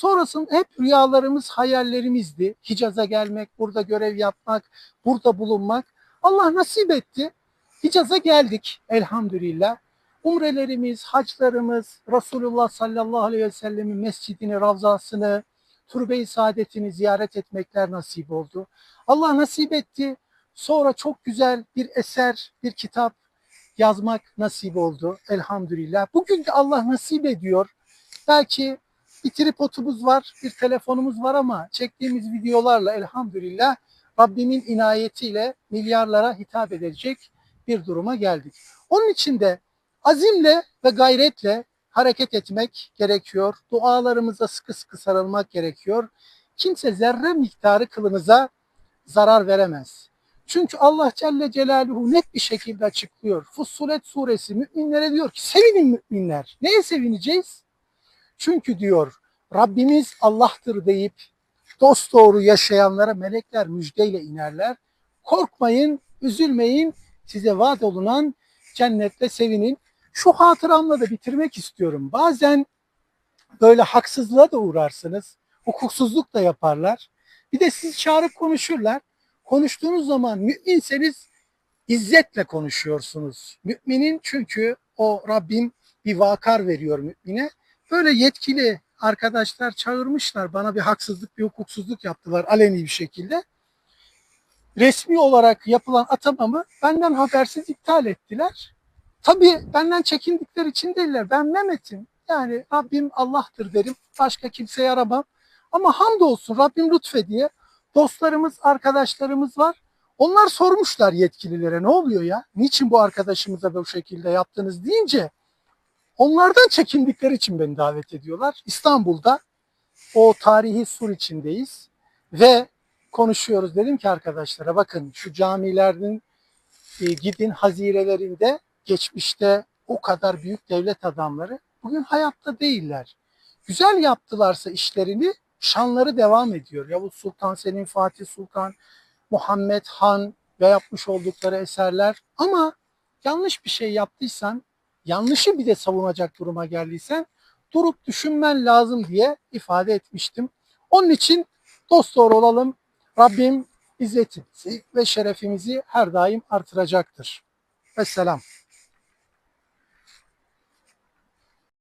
Sonrasında hep rüyalarımız, hayallerimizdi. Hicaz'a gelmek, burada görev yapmak, burada bulunmak. Allah nasip etti. Hicaz'a geldik elhamdülillah. Umrelerimiz, haclarımız, Resulullah sallallahu aleyhi ve sellemin mescidini, ravzasını, türbe-i saadetini ziyaret etmekler nasip oldu. Allah nasip etti. Sonra çok güzel bir eser, bir kitap yazmak nasip oldu elhamdülillah. Bugün de Allah nasip ediyor. Belki bir tripodumuz var, bir telefonumuz var ama çektiğimiz videolarla elhamdülillah Rabbimin inayetiyle milyarlara hitap edecek bir duruma geldik. Onun için de azimle ve gayretle hareket etmek gerekiyor. Dualarımıza sıkı sıkı sarılmak gerekiyor. Kimse zerre miktarı kılınıza zarar veremez. Çünkü Allah Celle Celaluhu net bir şekilde açıklıyor. Fussilet suresi müminlere diyor ki sevinin müminler. Neye sevineceğiz? Çünkü diyor Rabbimiz Allah'tır deyip dost doğru yaşayanlara melekler müjdeyle inerler. Korkmayın, üzülmeyin, size vaat olunan cennette sevinin. Şu hatıramla da bitirmek istiyorum. Bazen böyle haksızlığa da uğrarsınız. Hukuksuzluk da yaparlar. Bir de sizi çağırıp konuşurlar. Konuştuğunuz zaman müminseniz izzetle konuşuyorsunuz. Müminin çünkü o Rabbim bir vakar veriyor mümine. Böyle yetkili arkadaşlar çağırmışlar. Bana bir haksızlık, bir hukuksuzluk yaptılar aleni bir şekilde. Resmi olarak yapılan atamamı benden habersiz iptal ettiler. Tabii benden çekindikleri için değiller. Ben Mehmet'im. Yani Rabbim Allah'tır derim. Başka kimseye aramam. Ama hamdolsun Rabbim lütfe diye dostlarımız, arkadaşlarımız var. Onlar sormuşlar yetkililere ne oluyor ya? Niçin bu arkadaşımıza bu şekilde yaptınız deyince onlardan çekindikleri için beni davet ediyorlar. İstanbul'da o tarihi sur içindeyiz ve konuşuyoruz. Dedim ki arkadaşlara bakın şu camilerin e, gidin hazirelerinde geçmişte o kadar büyük devlet adamları bugün hayatta değiller. Güzel yaptılarsa işlerini şanları devam ediyor. Yavuz Sultan Selim, Fatih Sultan, Muhammed Han ve yapmış oldukları eserler. Ama yanlış bir şey yaptıysan, yanlışı bir de savunacak duruma geldiysen durup düşünmen lazım diye ifade etmiştim. Onun için dost doğru olalım. Rabbim izzetimizi ve şerefimizi her daim artıracaktır. Vesselam.